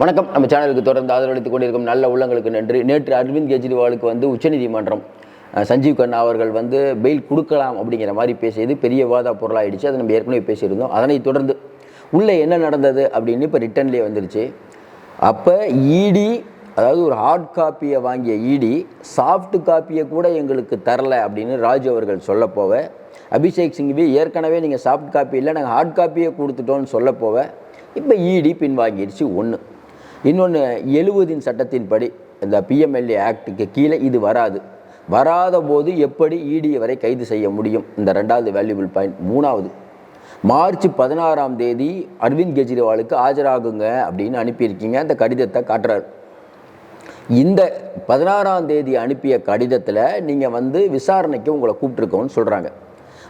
வணக்கம். நம்ம சேனலுக்கு தொடர்ந்து ஆதரவளித்துக் கொண்டிருக்கும் நல்ல உள்ளங்களுக்கு நன்றி. நேற்று அரவிந்த் கெஜ்ரிவாலுக்கு வந்து உச்சநீதிமன்றம் சஞ்சீவ் கண்ணா அவர்கள் வந்து பெயில் கொடுக்கலாம் அப்படிங்கிற மாதிரி பேசியது. பெரிய விவாத பொருளாகிடுச்சு அதை நம்ம ஏற்கனவே பேசியிருந்தோம். அதனை தொடர்ந்து உள்ளே என்ன நடந்தது அப்படின்னு இப்போ ரிட்டர்ன்லேயே வந்துருச்சு. அப்போ இடி அதாவது ஒரு ஹார்ட் காப்பியை வாங்கிய இடி சாஃப்ட் காப்பியை கூட எங்களுக்கு தரல அப்படின்னு ராஜு அவர்கள் சொல்ல போவ அபிஷேக் சிங்வி ஏற்கனவே நீங்கள் சாஃப்ட் காப்பி இல்லை நாங்கள் ஹார்ட் காப்பியை கொடுத்துட்டோன்னு சொல்ல போவ இப்போ இடி பின்வாங்கிடுச்சு ஒன்று இன்னொன்று எழுபதின் சட்டத்தின்படி இந்த பிஎம்எல்ஏ ஆக்டுக்கு கீழே இது வராது. வராத போது எப்படி இடி வரை கைது செய்ய முடியும்? இந்த ரெண்டாவது வேல்யூபிள் பாயிண்ட் மூணாவது மார்ச் பதினாறாம் தேதி அரவிந்த் கெஜ்ரிவாலுக்கு ஆஜராகுங்க அப்படின்னு அனுப்பியிருக்கீங்க. அந்த கடிதத்தை காட்டுறாரு. இந்த பதினாறாம் தேதி அனுப்பிய கடிதத்தில் நீங்கள் வந்து விசாரணைக்கு உங்களை கூப்பிட்ருக்கோன்னு சொல்கிறாங்க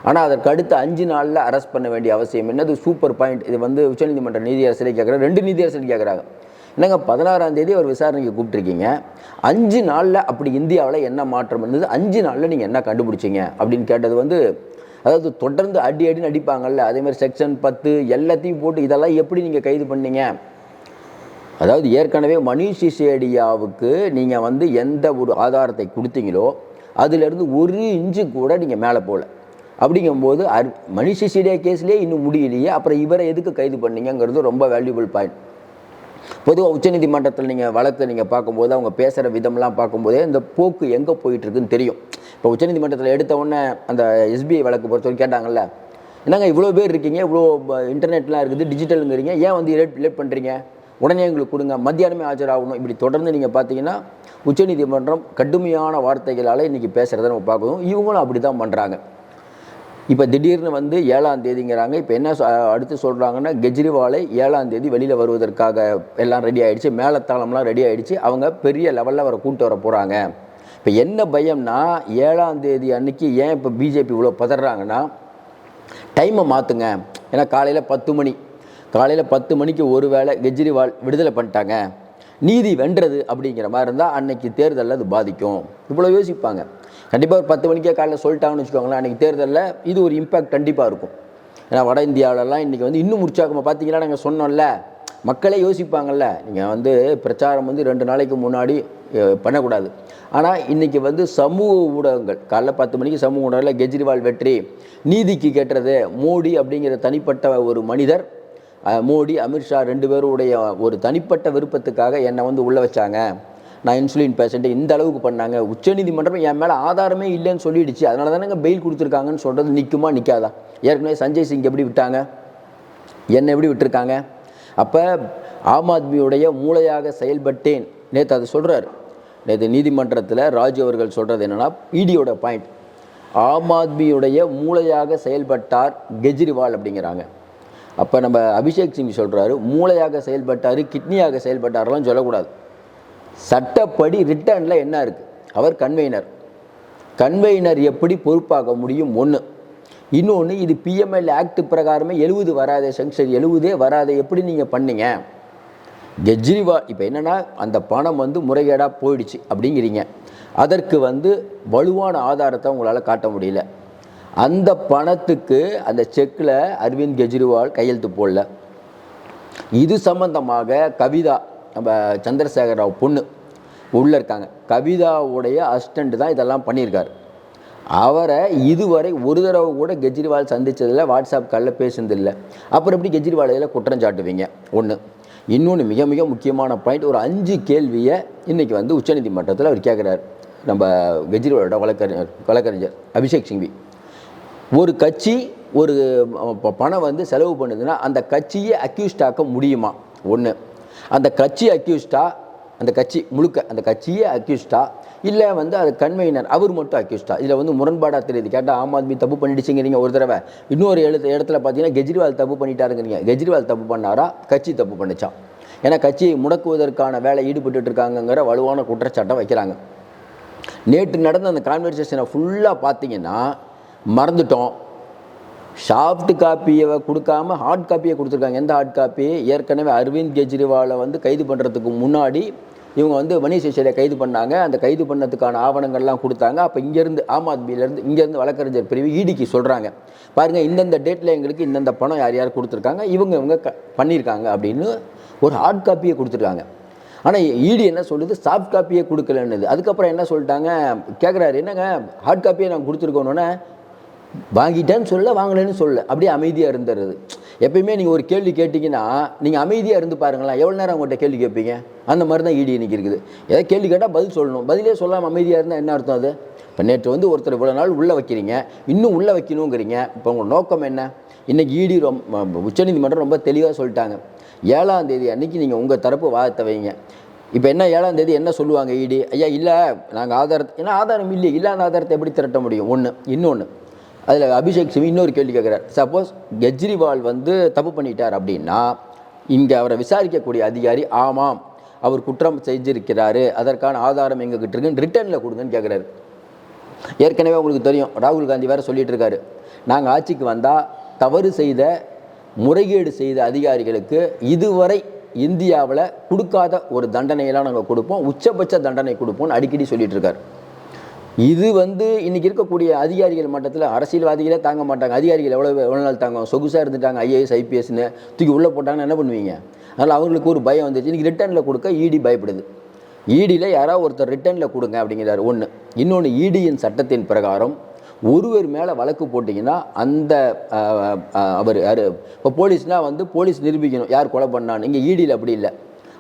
ஆனால் அதற்கு அடுத்து அஞ்சு நாளில் அரெஸ்ட் பண்ண வேண்டிய அவசியம் என்னது? Super point. இது வந்து உச்சநீதிமன்ற நீதியரசரை கேட்குறாங்க ரெண்டு நீதியரசர் கேட்குறாங்க என்னங்க பதினாறாம் தேதி ஒரு விசாரணைக்கு கூப்பிட்ருக்கீங்க அஞ்சு நாளில் அப்படி இந்தியாவில் என்ன மாற்றம் இருந்தது? அஞ்சு நாளில் நீங்கள் என்ன கண்டுபிடிச்சீங்க? அப்படின்னு கேட்டது வந்து அதாவது தொடர்ந்து அடி அடின்னு அடிப்பாங்கல்ல அதே மாதிரி செக்ஷன் பத்து எல்லாத்தையும் போட்டு இதெல்லாம் எப்படி நீங்கள் கைது பண்ணீங்க? அதாவது ஏற்கனவே மணிஷ் சிசேடியாவுக்கு நீங்கள் வந்து எந்த ஒரு ஆதாரத்தை கொடுத்தீங்களோ அதுலேருந்து ஒரு இன்ச்சு கூட நீங்கள் மேலே போகல அப்படிங்கும்போது அர் மணிஷ் சிசேடியா கேஸ்லேயே இன்னும் முடியலையே அப்புறம் இவரை எதுக்கு கைது பண்ணீங்கங்கிறது ரொம்ப வேல்யூபிள் பாயிண்ட் பொதுவாக உச்சநீதிமன்றத்தில் நீங்கள் வழக்கை நீங்கள் பார்க்கும்போது அவங்க பேசுகிற விதம்லாம் பார்க்கும்போதே இந்த போக்கு எங்கே போயிட்டுருக்குன்னு தெரியும். இப்போ உச்சநீதிமன்றத்தில் எடுத்த உடனே அந்த எஸ்பிஐ வழக்கு பொறுத்தவரைக்கும் கேட்டாங்கல்ல என்னங்க இவ்வளோ பேர் இருக்கீங்க இவ்வளோ இன்டர்நெட்லாம் இருக்குது டிஜிட்டலுங்கிறீங்க ஏன் வந்து லேட் லேட் பண்ணுறீங்க உடனே எங்களுக்கு கொடுங்க மத்தியானமே ஆஜராகணும். இப்படி தொடர்ந்து நீங்கள் பார்த்தீங்கன்னா உச்சநீதிமன்றம் கடுமையான வார்த்தைகளால் இன்றைக்கி பேசுகிறத நம்ம பார்க்கணும் இவங்களும் அப்படி தான் பண்ணுறாங்க இப்போ திடீர்னு வந்து ஏழாம் தேதிங்கிறாங்க. இப்போ என்ன அடுத்து சொல்கிறாங்கன்னா கெஜ்ரிவாலை ஏழாம் தேதி வெளியில் வருவதற்காக எல்லாம் ரெடி ஆயிடுச்சு. மேலத்தாளம்லாம் ரெடி ஆகிடுச்சு அவங்க பெரிய லெவலில் வர கூட்டு வர போகிறாங்க இப்போ என்ன பயம்னா ஏழாம் தேதி அன்னைக்கு ஏன் இப்போ பிஜேபி இவ்வளோ பதறாங்கன்னா டைமை மாற்றுங்க ஏன்னா காலையில் பத்து மணி. காலையில் பத்து மணிக்கு ஒரு வேளை கெஜ்ரிவால் விடுதலை பண்ணிட்டாங்க. நீதி வென்றது அப்படிங்கிற மாதிரி இருந்தால் அன்னைக்கு தேர்தலில் அது பாதிக்கும். இவ்வளோ யோசிப்பாங்க. கண்டிப்பாக ஒரு பத்து மணிக்கே காலைல சொல்லிட்டாங்கன்னு வச்சுக்கோங்களேன் அன்றைக்கி தேர்தலில் இது ஒரு இம்பேக்ட் கண்டிப்பாக இருக்கும். ஏன்னா வட இந்தியாவிலலாம் இன்றைக்கி வந்து இன்னும் உற்சாகமாக பார்த்தீங்கன்னா நாங்கள் சொன்னோம்ல மக்களே யோசிப்பாங்கல்ல நீங்கள் வந்து பிரச்சாரம் வந்து ரெண்டு நாளைக்கு முன்னாடி பண்ணக்கூடாது. ஆனால் இன்றைக்கி வந்து சமூக ஊடகங்கள் காலைல பத்து மணிக்கு சமூக ஊடகங்களில் கெஜ்ரிவால் வெற்றி நீதிக்கு கேட்டது மோடி அப்படிங்கிற தனிப்பட்ட ஒரு மனிதர் மோடி அமித்ஷா ரெண்டு பேருடைய ஒரு தனிப்பட்ட விருப்பத்துக்காக என்னை வந்து உள்ளே வச்சாங்க. நான் இன்சுலின் பேஷண்ட்டு இந்த அளவுக்கு பண்ணாங்க. உச்சநீதிமன்றம் என் மேலே ஆதாரமே இல்லைன்னு சொல்லிடுச்சு. அதனால தானேங்க பெயில் கொடுத்துருக்காங்கன்னு சொல்கிறது நிற்குமா நிற்காதா ஏற்கனவே சஞ்சய் சிங் எப்படி விட்டாங்க? என்னை எப்படி விட்டுருக்காங்க? அப்போ ஆம் ஆத்மியுடைய மூளையாக செயல்பட்டேன். நேற்று அது சொல்கிறார் நேற்று நீதிமன்றத்தில் ராஜு அவர்கள் சொல்கிறது என்னென்னா இடியோட பாயிண்ட் ஆம் ஆத்மியுடைய மூளையாக செயல்பட்டார் கெஜ்ரிவால் அப்படிங்கிறாங்க. அப்போ நம்ம அபிஷேக் சிங் சொல்கிறாரு மூளையாக செயல்பட்டார் கிட்னியாக செயல்பட்டாரெல்லாம் சொல்லக்கூடாது. சட்டப்படி ரிட்டர்னில் என்ன இருக்குது அவர் கன்வெய்னர். கன்வெய்னர் எப்படி பொறுப்பாக முடியும்? ஒன்று இன்னொன்று இது பிஎம்எல் ஆக்ட் பிரகாரமே எழுபது வராதே செங்ஷன் எழுபதே வராதே எப்படி நீங்கள் பண்ணீங்க? கெஜ்ரிவால் இப்போ என்னென்னா அந்த பணம் வந்து முறைகேடாக போயிடுச்சு அப்படிங்கிறீங்க. அதற்கு வந்து வலுவான ஆதாரத்தை உங்களால் காட்ட முடியல. அந்த பணத்துக்கு அந்த செக்கில் அரவிந்த் கெஜ்ரிவால் கையெழுத்து போடல. இது சம்பந்தமாக கவிதா நம்ம சந்திரசேகர ராவ் பொண்ணு உள்ளே இருக்காங்க. கவிதாவுடைய அசிஸ்டண்ட் தான் இதெல்லாம் பண்ணியிருக்காரு. அவரை இதுவரை ஒரு தடவை கூட கெஜ்ரிவால் சந்தித்ததில்லை வாட்ஸ்அப் காலில் பேசுனதில்லை. அப்புறம் எப்படி கெஜ்ரிவால் இதில் குற்றம் சாட்டுவீங்க? ஒன்று இன்னொன்று மிக மிக முக்கியமான பாயிண்ட் ஒரு அஞ்சு கேள்வியை இன்றைக்கி வந்து உச்சநீதிமன்றத்தில் அவர் கேட்குறாரு நம்ம கெஜ்ரிவாலோட வழக்கறிஞர் வழக்கறிஞர் அபிஷேக் சிங்வி. ஒரு கட்சி ஒரு பணம் வந்து செலவு பண்ணுதுன்னா அந்த கட்சியை அக்யூஸ்ட் ஆக்க முடியுமா? ஒன்று அந்த கட்சி அக்யூஸ்டா அந்த கட்சி முழுக்க அந்த கட்சியே அக்யூஸ்டா இல்லை வந்து அது கன்வெயினர் அவர் மட்டும் அக்யூஸ்டா இதில் வந்து முரண்பாடாக தெரியுது. கேட்டால் ஆம் ஆத்மி தப்பு பண்ணிடுச்சுங்கிறீங்க ஒரு தடவை. இன்னொரு எழுத்து இடத்துல பார்த்தீங்கன்னா கெஜ்ரிவால் தப்பு பண்ணிட்டாருங்கிறீங்க. கெஜ்ரிவால் தப்பு பண்ணாரா? கட்சி தப்பு பண்ணிச்சான் ஏன்னா கட்சியை முடக்குவதற்கான வேலை ஈடுபட்டு இருக்காங்கங்கிற வலுவான குற்றச்சாட்டை வைக்கிறாங்க. நேற்று நடந்த அந்த கான்வர்சேஷனை ஃபுல்லாக பார்த்தீங்கன்னா மறந்துட்டோம். சாஃப்ட் காப்பியை கொடுக்காம ஹார்ட் காப்பியை கொடுத்துருக்காங்க. எந்த ஹார்ட் காப்பி ஏற்கனவே அரவிந்த் கெஜ்ரிவாலை வந்து கைது பண்ணுறதுக்கு முன்னாடி இவங்க வந்து மணிஷ் சிசோடியை கைது பண்ணாங்க. அந்த கைது பண்ணதுக்கான ஆவணங்கள்லாம் கொடுத்தாங்க. அப்போ இங்கேருந்து ஆம் ஆத்மியிலேருந்து இங்கேருந்து வழக்கறிஞர் பிரிவு ஈடிக்கு சொல்கிறாங்க பாருங்கள் இந்தந்த டேட்டில் எங்களுக்கு இந்தந்த பணம் யார் யார் கொடுத்துருக்காங்க இவங்க இவங்க க பண்ணியிருக்காங்க அப்படின்னு ஒரு ஹார்ட் காப்பியை கொடுத்துருக்காங்க. ஆனால் ஈடி என்ன சொல்லுது? சாஃப்ட் காப்பியே கொடுக்கலன்னுது. அதுக்கப்புறம் என்ன சொல்லிட்டாங்க? கேட்குறாரு என்னங்க? ஹார்ட் காப்பியை நாங்கள் கொடுத்துருக்கோன்னொன்னே வாங்கிட்டேன்னு சொல்ல வாங்கலைன்னு சொல்ல அப்படியே அமைதியாக இருந்துடுறது. எப்பயுமே நீங்கள் ஒரு கேள்வி கேட்டிங்கன்னா நீங்கள் அமைதியாக இருந்து பாருங்களேன் எவ்வளோ நேரம் உங்கள்கிட்ட கேள்வி கேட்பீங்க? அந்த மாதிரி தான் இடி இன்றைக்கி இருக்குது. ஏதாவது கேள்வி கேட்டால் பதில் சொல்லணும். பதிலே சொல்லாமல் அமைதியாக இருந்தால் என்ன அர்த்தம் அது? இப்போ நேற்று வந்து ஒருத்தர் இவ்வளோ நாள் உள்ளே வைக்கிறீங்க இன்னும் உள்ளே வைக்கணுங்கிறீங்க. இப்போ உங்கள் நோக்கம் என்ன? இன்றைக்கி இடி ரொம்ப உச்சநீதிமன்றம் ரொம்ப தெளிவாக சொல்லிட்டாங்க. ஏழாம் தேதி அன்றைக்கி நீங்கள் உங்கள் தரப்பு வாதத்தை வைங்க. இப்போ என்ன ஏழாம் தேதி என்ன சொல்லுவாங்க இடி? ஐயா இல்லை நாங்கள் ஆதாரத்தை ஏன்னா ஆதாரம் இல்லையே இல்லாத ஆதாரத்தை எப்படி திரட்ட முடியும்? ஒன்று இன்னொன்று அதில் அபிஷேக் சிங் இன்னொரு கேள்வி கேட்குறார் சப்போஸ் கெஜ்ரிவால் வந்து தப்பு பண்ணிட்டார் அப்படின்னா இங்கே அவரை விசாரிக்கக்கூடிய அதிகாரி ஆமாம் அவர் குற்றம் செஞ்சிருக்கிறாரு அதற்கான ஆதாரம் எங்ககிட்ட இருக்குன்னு ரிட்டர்னில் கொடுங்கன்னு கேட்குறாரு ஏற்கனவே உங்களுக்கு தெரியும் ராகுல் காந்தி வேறு சொல்லிட்டு இருக்காரு. நாங்கள் ஆட்சிக்கு வந்தால் தவறு செய்த முறைகேடு செய்த அதிகாரிகளுக்கு இதுவரை இந்தியாவில் கொடுக்காத ஒரு தண்டனையெல்லாம் நாங்கள் கொடுப்போம் உச்சபட்ச தண்டனை கொடுப்போம்னு அடிக்கடி சொல்லிட்டு இருக்காரு. இது வந்து இன்னைக்கு இருக்கக்கூடிய அதிகாரிகள் மட்டத்தில் அரசியல்வாதிகளே தாங்க மாட்டாங்க. அதிகாரிகள் எவ்வளோ எவ்வளோ நாள் தாங்க சொகுசாக இருந்துட்டாங்க. ஐஏஎஸ் ஐபிஎஸ்னு தூக்கி உள்ளே போட்டாங்கன்னா என்ன பண்ணுவீங்க? அதனால் அவங்களுக்கு ஒரு பயம் வந்துச்சு இன்றைக்கி ரிட்டர்னில் கொடுக்க இடி பயப்படுது. இடியில் யாராவது ஒருத்தர் ரிட்டர்னில் கொடுங்க அப்படிங்கிறாரு. ஒன்று இன்னொன்று இடியின் சட்டத்தின் பிரகாரம் ஒருவர் மேலே வழக்கு போட்டிங்கன்னா அந்த அவர் யார்? இப்போ போலீஸ்னால் வந்து போலீஸ் நிரூபிக்கணும். யார் கொலை பண்ணான்னு. இங்கே இடியில் அப்படி இல்லை.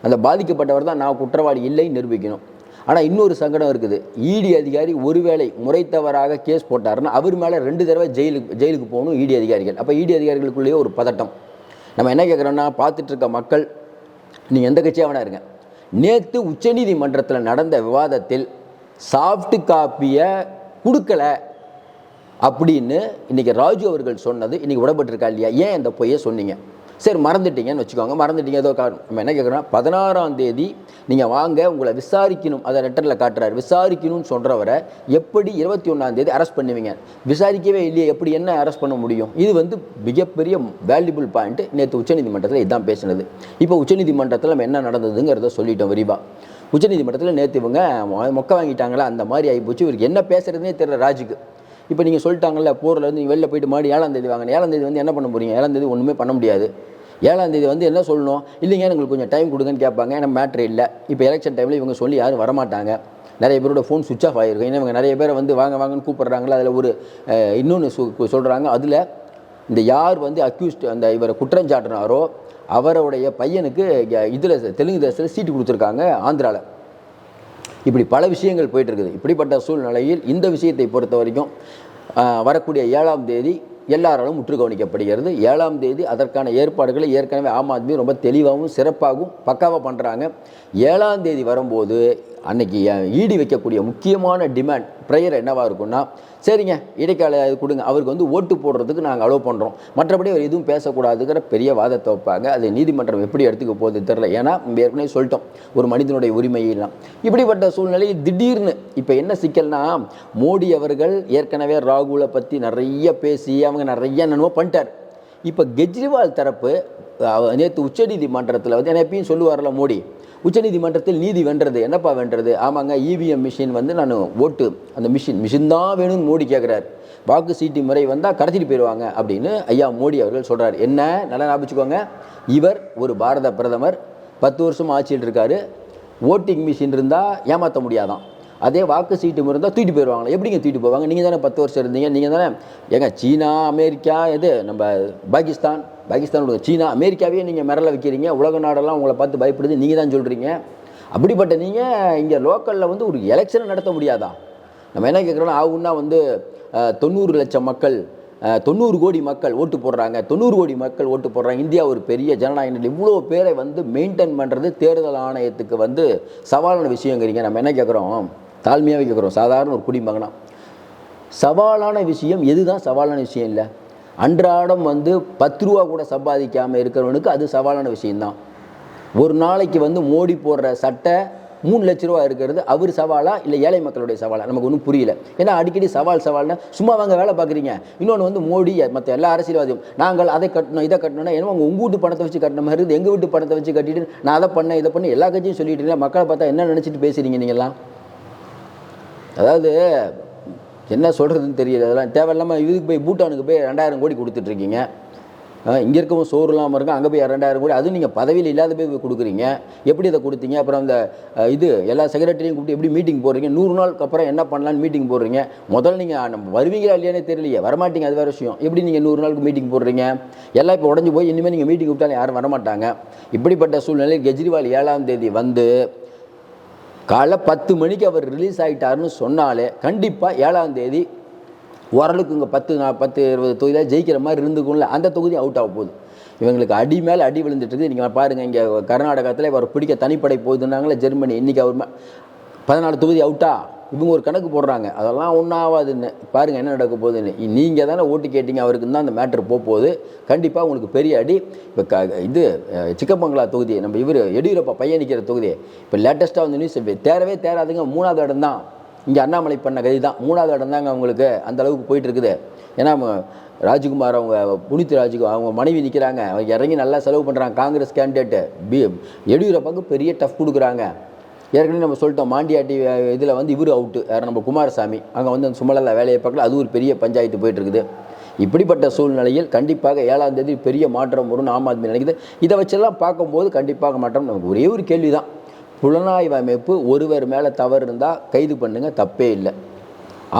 அந்த பாதிக்கப்பட்டவர் தான் நான் குற்றவாளி இல்லைன்னு நிரூபிக்கணும். ஆனால் இன்னொரு சங்கடம் இருக்குது. இடி அதிகாரி ஒருவேளை முறைத்தவராக கேஸ் போட்டாருன்னா அவர் மேலே ரெண்டு தடவை ஜெயிலுக்கு ஜெயிலுக்கு போகணும் இடி அதிகாரிகள். அப்போ இடி அதிகாரிகளுக்குள்ளேயே ஒரு பதட்டம். நம்ம என்ன கேட்குறோன்னா பார்த்துட்டு இருக்க மக்கள் நீங்கள் எந்த கட்சியாக வேணா இருங்க. நேற்று உச்சநீதிமன்றத்தில் நடந்த விவாதத்தில் சாஃப்ட் காப்பியை கொடுக்கல அப்படின்னு இன்றைக்கி ராஜு அவர்கள் சொன்னது இன்றைக்கி விடப்பட்டிருக்கா இல்லையா? ஏன் இந்த பொய்யை சொன்னீங்க? சரி மறந்துட்டீங்கன்னு வச்சுக்கோங்க. மறந்துட்டீங்க ஏதோ காரணம். நம்ம என்ன கேட்குறோன்னா பதினாறாம் தேதி நீங்கள் வாங்க உங்களை விசாரிக்கணும். அதை லெட்டரில் காட்டுறாரு. விசாரிக்கணும்னு சொல்கிறவரை எப்படி இருபத்தி ஒன்றாந்தேதி அரெஸ்ட் பண்ணுவீங்க? விசாரிக்கவே இல்லையே எப்படி என்ன அரெஸ்ட் பண்ண முடியும்? இது வந்து மிகப்பெரிய வேல்யூபிள் பாயிண்ட்டு நேற்று உச்சநீதிமன்றத்தில் இதான் பேசினது. இப்போ உச்சநீதிமன்றத்தில் நம்ம என்ன நடந்ததுங்கிறத சொல்லிட்டோம் விரிவாக உச்சநீதிமன்றத்தில் நேற்று இவங்க மொ- மொக்க வாங்கிட்டாங்களா? அந்த மாதிரி ஆகிப்போச்சு இவருக்கு என்ன பேசுறதுனே தெரியல ராஜுக்கு. இப்போ நீங்கள் சொல்லிட்டாங்கல்ல போரில் இருந்து நீங்கள் வெளில போயிட்டு மாடி ஏழாந்தேதி வாங்க. ஏழாந்தேதி வந்து என்ன பண்ண போறீங்க? ஏழாந்தேதி ஒன்றுமே பண்ண முடியாது. ஏழாம் தேதி வந்து என்ன சொல்லணும்? இல்லைங்க எங்களுக்கு கொஞ்சம் டைம் கொடுங்கன்னு கேட்பாங்க. ஏன்னா மேட்ரு இல்லை. இப்போ எலெக்ஷன் டைமில் இவங்க சொல்லி யாரும் வரமாட்டாங்க. நிறைய பேரோட ஃபோன் சுவிச் ஆஃப் ஆகிருக்கும். ஏன்னா இவங்க நிறைய பேரை வந்து வாங்க வாங்கன்னு கூப்பிடுறாங்களா அதில் ஒரு இன்னொன்று சொல்கிறாங்க அதில் இந்த யார் வந்து அக்யூஸ்ட் அந்த இவரை குற்றஞ்சாட்டினாரோ அவருடைய பையனுக்கு இதில் தெலுங்கு தேசத்தில் சீட்டு கொடுத்துருக்காங்க ஆந்திராவில் இப்படி பல விஷயங்கள் போயிட்டு இருக்குது. இப்படிப்பட்ட சூழ்நிலையில் இந்த விஷயத்தை பொறுத்த வரைக்கும் வரக்கூடிய ஏழாம் தேதி எல்லாராலும் முற்று கவனிக்கப்படுகிறது ஏழாம் தேதி அதற்கான ஏற்பாடுகளை ஏற்கனவே ஆம் ஆத்மி ரொம்ப தெளிவாகவும் சிறப்பாகவும் பக்காவாக பண்ணுறாங்க ஏழாம் தேதி வரும்போது அன்னைக்கு ஈடி வைக்கக்கூடிய முக்கியமான டிமாண்ட் ப்ரேயர் என்னவாக இருக்கும்னா சரிங்க இடைக்கால இது கொடுங்க அவருக்கு வந்து ஓட்டு போடுறதுக்கு நாங்கள் அலோவ் பண்ணுறோம் மற்றபடி அவர் எதுவும் பேசக்கூடாதுங்கிற பெரிய வாதத்தை வைப்பாங்க. அது நீதிமன்றம் எப்படி எடுத்துக்க போகுது தெரில ஏன்னா ஏற்கனவே சொல்லிட்டோம் ஒரு மனிதனுடைய உரிமையெல்லாம் இப்படிப்பட்ட சூழ்நிலையில் திடீர்னு இப்போ என்ன சிக்கல்னா மோடி அவர்கள் ஏற்கனவே ராகுலை பற்றி நிறைய பேசி அவங்க நிறைய என்னென்னமோ பண்ணிட்டார். இப்போ கெஜ்ரிவால் தரப்பு நேற்று உச்சநீதிமன்றத்தில் வந்து என்ன எப்பயும் சொல்லுவார்ல மோடி உச்சநீதிமன்றத்தில் நீதி வென்றது. என்னப்பா வென்றது? ஆமாங்க இவிஎம் மிஷின் வந்து நான் ஓட்டு. அந்த மிஷின் மிஷின் தான் வேணும்னு மோடி கேட்குறாரு வாக்கு சீட்டு முறை வந்தால் கடத்திட்டு போயிடுவாங்க அப்படின்னு ஐயா மோடி அவர்கள் சொல்கிறார் என்ன? நல்லா ஞாபகிச்சுக்கோங்க இவர் ஒரு பாரத பிரதமர். பத்து வருஷம் ஆட்சியில் இருக்காரு. ஓட்டிங் மிஷின் இருந்தால் ஏமாற்ற முடியாதான். அதே வாக்கு சீட்டு இருந்தால் தூக்கிட்டு போயிடுவாங்களா எப்படிங்க தூக்கிட்டு போவாங்க? நீங்கள் தானே பத்து வருஷம் இருந்தீங்க. நீங்கள் தானே ஏங்க சீனா அமெரிக்கா எது நம்ம பாகிஸ்தான் பாகிஸ்தானோட சீனா அமெரிக்காவே நீங்கள் மிரள வைக்கிறீங்க. உலக நாடெல்லாம் உங்களை பார்த்து பயப்படுது. நீங்கள் தான் சொல்கிறீங்க அப்படிப்பட்ட நீங்கள் இங்கே லோக்கலில் வந்து ஒரு எலெக்ஷனை நடத்த முடியாதா? நம்ம என்ன கேட்குறோம் ஆகுன்னா வந்து தொண்ணூறு லட்சம் மக்கள் தொண்ணூறு கோடி மக்கள் ஓட்டு போடுறாங்க. தொண்ணூறு கோடி மக்கள் ஓட்டு போடுறாங்க. இந்தியா ஒரு பெரிய ஜனநாயக இவ்வளோ பேரை வந்து மெயின்டைன் பண்ணுறது தேர்தல் ஆணையத்துக்கு வந்து சவாலான விஷயங்கிறீங்க. நம்ம என்ன கேட்குறோம் தாழ்மையாகவே கேட்குறோம் சாதாரண ஒரு குடிமகனா. சவாலான விஷயம் எதுதான் சவாலான விஷயம் இல்லை. அன்றாடம் வந்து பத்து ரூபா கூட சம்பாதிக்காமல் இருக்கிறவனுக்கு அது சவாலான விஷயந்தான் ஒரு நாளைக்கு வந்து மோடி போடுற சட்டை மூணு லட்ச ரூபா இருக்கிறது அவர் சவாலா இல்லை ஏழை மக்களுடைய சவாலா? நமக்கு ஒன்றும் புரியல. ஏன்னா அடிக்கடி சவால் சவால்னா சும்மா வாங்க வேலை பார்க்குறீங்க. இன்னொன்று வந்து மோடி மற்ற எல்லா அரசியல்வாதியும் நாங்கள் அதை கட்டணும் இதை கட்டணும்னா ஏன்னா உங்கள் உங்கள் வீட்டு பணத்தை வச்சு கட்டின மாதிரி இருக்குது எங்கள் வீட்டு பணத்தை வச்சு கட்டிட்டு நான் அதை பண்ணேன் இதை பண்ணி எல்லா கட்சியும் சொல்லிட்டு இருக்கேன் மக்களை பார்த்தா என்ன நினச்சிட்டு பேசுகிறீங்க நீங்கள்லாம் அதாவது என்ன சொல்கிறதுன்னு தெரியல. அதெல்லாம் தேவையில்லாமல் இதுக்கு போய் பூட்டானுக்கு போய் ரெண்டாயிரம் கோடி கொடுத்துட்ருக்கீங்க. இங்கே இருக்கவும் சோறு இல்லாமல் இருக்கும் அங்கே போய் ரெண்டாயிரம் கோடி அதுவும் நீங்கள் பதவியில் இல்லாத போய் கொடுக்குறீங்க. எப்படி இதை கொடுத்தீங்க? அப்புறம் அந்த இது எல்லா செக்ரட்டரியும் கூப்பிட்டு எப்படி மீட்டிங் போடுறீங்க? நூறு நாளுக்கு அப்புறம் என்ன பண்ணலான்னு மீட்டிங் போடுறீங்க? முதல்ல நீங்கள் நம்ம வருவீங்களா இல்லையானே தெரியலையே. வரமாட்டீங்க அது வேறு விஷயம். எப்படி நீங்கள் நூறு நாளுக்கு மீட்டிங் போடுறீங்க? எல்லாம் இப்போ உடஞ்சி போய் இனிமேல் நீங்கள் மீட்டிங் கூப்பிட்டாலும் யாரும் வரமாட்டாங்க. இப்படிப்பட்ட சூழ்நிலையில் கெஜ்ரிவால் ஏழாம் தேதி வந்து காலைல பத்து மணிக்கு அவர் ரிலீஸ் ஆகிட்டாருன்னு சொன்னாலே கண்டிப்பாக ஏழாம் தேதி ஓரளவுக்கு இங்கே பத்து நா பத்து இருபது தொகுதியில் ஜெயிக்கிற மாதிரி இருந்துக்கும்ல. அந்த தொகுதி அவுட் ஆக போகுது. இவங்களுக்கு அடி மேலே அடி விழுந்துட்டு இருக்குது. நீங்கள் பாருங்கள் இங்கே கர்நாடகத்தில் இவர் பிடிக்க தனிப்படை போகுதுன்னாங்களே ஜெர்மனி. இன்றைக்கி அவர் பதினாலு தொகுதி அவுட்டா இவங்க ஒரு கணக்கு போடுறாங்க. அதெல்லாம் ஒன்றும் ஆகாதுன்னு பாருங்கள் என்ன நடக்க போகுதுன்னு. நீங்கள் தானே ஓட்டு கேட்டீங்க அவருக்கு தான் அந்த மேட்ரு போக போகுது. கண்டிப்பாக உங்களுக்கு பெரிய அடி. இப்போ க இது சிக்கமங்களா தொகுதி நம்ம இவர் எடியூரப்பா பையன் நிற்கிற தொகுதி இப்போ லேட்டஸ்ட்டாக வந்து நியூஸ் தேரவே தேராதுங்க. மூணாவது இடம் தான். இங்கே அண்ணாமலை பண்ண கதி தான். மூணாவது இடம் தாங்க அவங்களுக்கு அந்த அளவுக்கு போயிட்டு இருக்குது. ஏன்னா ராஜ்குமார் அவங்க புனித் ராஜ்கு அவங்க மனைவி நிற்கிறாங்க அவங்க இறங்கி நல்லா செலவு பண்ணுறாங்க காங்கிரஸ் கேண்டிடேட்டு பி எடியூரப்பாவுக்கு பெரிய டஃப் கொடுக்குறாங்க. ஏற்கனவே நம்ம சொல்லிட்டோம் மாண்டியாட்டி இதில் வந்து இவர் அவுட்டு யார்? நம்ம குமாரசாமி. அங்கே வந்து அந்த சுமலலா வேலையை பார்க்கல அது ஒரு பெரிய பஞ்சாயத்து போயிட்டு இருக்குது இப்படிப்பட்ட சூழ்நிலையில் கண்டிப்பாக ஏழாம் தேதி பெரிய மாற்றம் வரும்னு ஆம் ஆத்மி நினைக்குது. இதை வச்செல்லாம் பார்க்கும்போது கண்டிப்பாக மாற்றம் நமக்கு ஒரே ஒரு கேள்வி தான் புலனாய்வு அமைப்பு ஒருவர் மேலே தவறு இருந்தால் கைது பண்ணுங்கள் தப்பே இல்லை.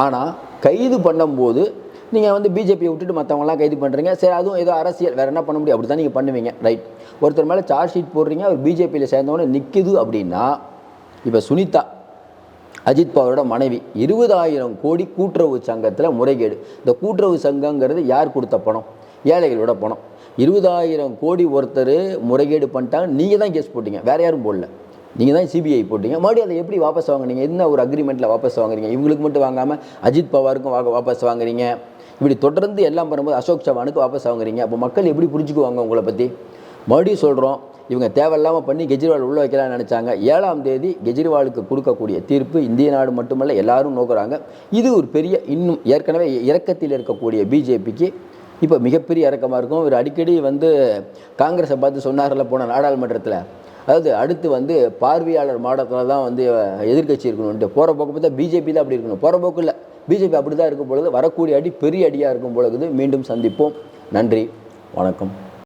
ஆனால் கைது பண்ணும்போது நீங்கள் வந்து பிஜேபியை விட்டுட்டு மற்றவங்களாம் கைது பண்ணுறீங்க சரி அதுவும் ஏதோ அரசியல் வேறு என்ன பண்ண முடியும்? அப்படி தான் நீங்கள் பண்ணுவீங்க. ரைட் ஒருத்தர் மேலே சார்ஜ் ஷீட் போடுறீங்க அவர் பிஜேபியில் சேர்ந்தவொடனே நிற்குது அப்படின்னா இப்போ சுனிதா அஜித் பவாரோட மனைவி. இருபதாயிரம் கோடி கூட்டுறவு சங்கத்தில் முறைகேடு. இந்த கூட்டுறவு சங்கங்கிறது யார் கொடுத்த பணம்? ஏழைகளோட பணம். இருபதாயிரம் கோடி ஒருத்தர் முறைகேடு பண்ணிட்டாங்க. நீங்கள் தான் கேஸ் போட்டீங்க. வேறு யாரும் போடல. நீங்கள் தான் சிபிஐ போட்டீங்க. மறுபடியும் அதை எப்படி வாபஸ் வாங்குனீங்க? என்ன ஒரு அக்ரிமெண்ட்டில் வாபஸ் வாங்குறீங்க? இவங்களுக்கு மட்டும் வாங்காமல் அஜித் பவாருக்கும் வா வாபஸ் வாங்குறீங்க. இப்படி தொடர்ந்து எல்லாம் பண்ணும்போது அசோக் சவானுக்கு வாபஸ் வாங்குறீங்க. அப்போ மக்கள் எப்படி புரிஞ்சுக்குவாங்க உங்களை பற்றி மறுபடியும் சொல்கிறோம் இவங்க தேவையில்லாமல் பண்ணி கெஜ்ரிவால் உள்ளே வைக்கலாம்னு நினச்சாங்க. ஏழாம் தேதி கெஜ்ரிவாலுக்கு கொடுக்கக்கூடிய தீர்ப்பு இந்திய நாடு மட்டுமல்ல எல்லாரும் நோக்குறாங்க. இது ஒரு பெரிய இன்னும் ஏற்கனவே இறக்கத்தில் இருக்கக்கூடிய பிஜேபிக்கு இப்போ மிகப்பெரிய இறக்கமாக இருக்கும். இவர் அடிக்கடி வந்து காங்கிரஸை பார்த்து சொன்னார்ல போன நாடாளுமன்றத்தில். அதாவது அடுத்து வந்து பார்வையாளர் மாடத்தில் தான் வந்து எதிர்க்கட்சி இருக்கணும்ட்டு போகிற போக்கு பார்த்தா பிஜேபி தான் அப்படி இருக்கணும். போகிற போக்கு இல்லை. பிஜேபி அப்படி தான் இருக்கும் பொழுது வரக்கூடிய அடி பெரிய அடியாக இருக்கும் பொழுது மீண்டும் சந்திப்போம். நன்றி. வணக்கம்.